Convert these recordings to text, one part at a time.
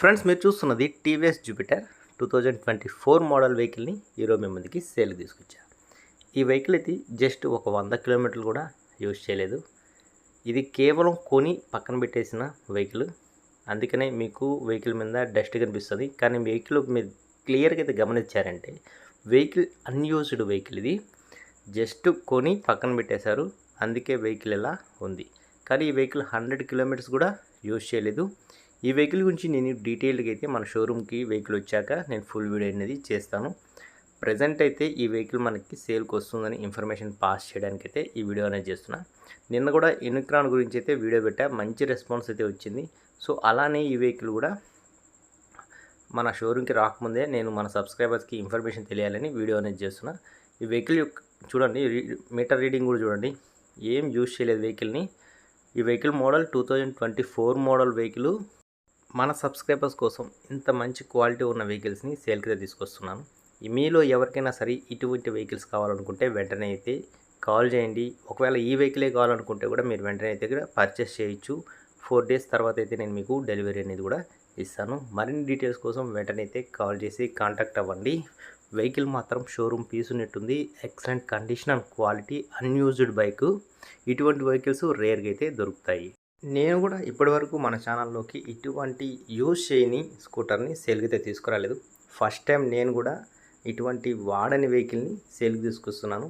Friends మీరు చూస్తున్నది TVS Jupiter two thousand twenty four model వెహికల్ని ఈరోజు మీ ముందుకి సేల్కి తీసుకొచ్చా ఈ వెహికల్ అయితే జస్ట్ ఒక వంద కిలోమీటర్లు కూడా యూజ్ చేయలేదు. ఇది కేవలం కొని పక్కన పెట్టేసిన వెహికల్. అందుకనే మీకు వెహికల్ మీద డస్ట్ కనిపిస్తుంది. కానీ వెహికల్ మీరు క్లియర్గా అయితే గమనించారంటే వెహికల్ అన్యూజ్డ్ వెహికల్ ఇది. జస్ట్ కొని పక్కన పెట్టేశారు. అందుకే వెహికల్ ఇలా ఉంది. కానీ ఈ వెహికల్ హండ్రెడ్ కిలోమీటర్స్ కూడా యూజ్ చేయలేదు. ఈ వెహికల్ గురించి నేను డీటెయిల్గా అయితే మన షోరూమ్కి వెహికల్ వచ్చాక నేను ఫుల్ వీడియో అనేది చేస్తాను. ప్రజెంట్ అయితే ఈ వెహికల్ మనకి సేల్కి వస్తుందని ఇన్ఫర్మేషన్ పాస్ చేయడానికి అయితే ఈ వీడియో అనేది చేస్తున్నా. నిన్న కూడా ఎనుక్రాన్ గురించి అయితే వీడియో పెట్టా మంచి రెస్పాన్స్ అయితే వచ్చింది. సో అలానే ఈ వెహికల్ కూడా మన షోరూమ్కి రాకముందే నేను మన సబ్స్క్రైబర్స్కి ఇన్ఫర్మేషన్ తెలియాలని వీడియో అనేది చేస్తున్నా. ఈ వెహికల్ యొక్క చూడండి మీటర్ రీడింగ్ కూడా చూడండి. ఏం యూజ్ చేయలేదు వెహికల్ని. ఈ vehicle model two thousand twenty four model vehicle మన సబ్స్క్రైబర్స్ కోసం ఇంత మంచి క్వాలిటీ ఉన్న వెహికల్స్ని సేల్కి తీసుకొస్తున్నాను. మీలో ఎవరికైనా సరే ఇటువంటి వెహికల్స్ కావాలనుకుంటే వెంటనే అయితే కాల్ చేయండి. ఒకవేళ ఈ వెహికలే కావాలనుకుంటే కూడా మీరు వెంటనే అయితే కూడా పర్చేస్ చేయొచ్చు. ఫోర్ డేస్ తర్వాత అయితే నేను మీకు డెలివరీ అనేది కూడా ఇస్తాను. మరిన్ని డీటెయిల్స్ కోసం వెంటనే అయితే కాల్ చేసి కాంటాక్ట్ అవ్వండి. వెహికల్ మాత్రం షోరూమ్ పీస్ ఉన్నట్టుంది. Excellent condition and quality unused bike. ఇటువంటి వెహికల్స్ రేర్గా అయితే దొరుకుతాయి. నేను కూడా ఇప్పటివరకు మన ఛానల్లోకి ఇటువంటి యూజ్ చేయని స్కూటర్ని సేల్కి తీసుకురాలేదు. ఫస్ట్ టైం నేను కూడా ఇటువంటి వాడని వెహికల్ని సేల్కి తీసుకొస్తున్నాను.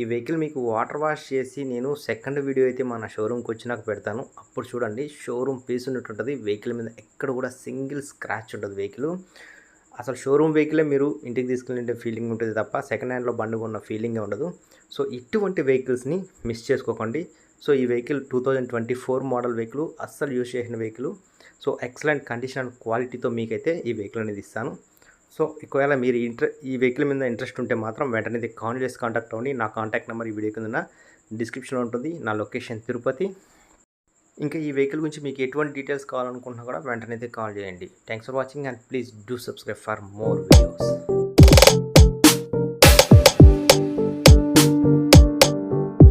ఈ వెహికల్ మీకు వాటర్ వాష్ చేసి నేను సెకండ్ వీడియో అయితే మన షోరూమ్కి వచ్చినాక పెడతాను. అప్పుడు చూడండి షోరూమ్ పీస్ ఉన్నట్టుంటుంది వెహికల్ మీద ఎక్కడ కూడా సింగిల్ స్క్రాచ్ ఉంటుంది వెహికల్. అసలు షోరూమ్ వెహికలే మీరు ఇంటికి తీసుకెళ్ళే ఫీలింగ్ ఉంటుంది తప్ప సెకండ్ హ్యాండ్లో బండి ఉన్న ఫీలింగే ఉండదు. సో ఇటువంటి వెహికల్స్ని మిస్ చేసుకోకండి. సో ఈ vehicle two thousand twenty four model vehicle అస్సలు యూజ్ చేసిన vehicle. So excellent condition and క్వాలిటీతో మీకైతే ఈ వెహికల్ అనేది ఇస్తాను. సో ఒకవేళ మీరు ఇంట్ర ఈ వెహికల్ మీద ఇంట్రెస్ట్ ఉంటే మాత్రం వెంటనే కాల్ చేసి కాంటాక్ట్ అవ్వండి. నా కాంటాక్ట్ నెంబర్ ఈ వీడియో కింద డిస్క్రిప్షన్లో ఉంటుంది. నా లొకేషన్ తిరుపతి. ఇంకా ఈ వెహికల్ గురించి మీకు ఎటువంటి డీటెయిల్స్ కావాలనుకుంటున్నా కూడా వెంటనే కాల్ చేయండి. Thanks for watching and please do subscribe for more videos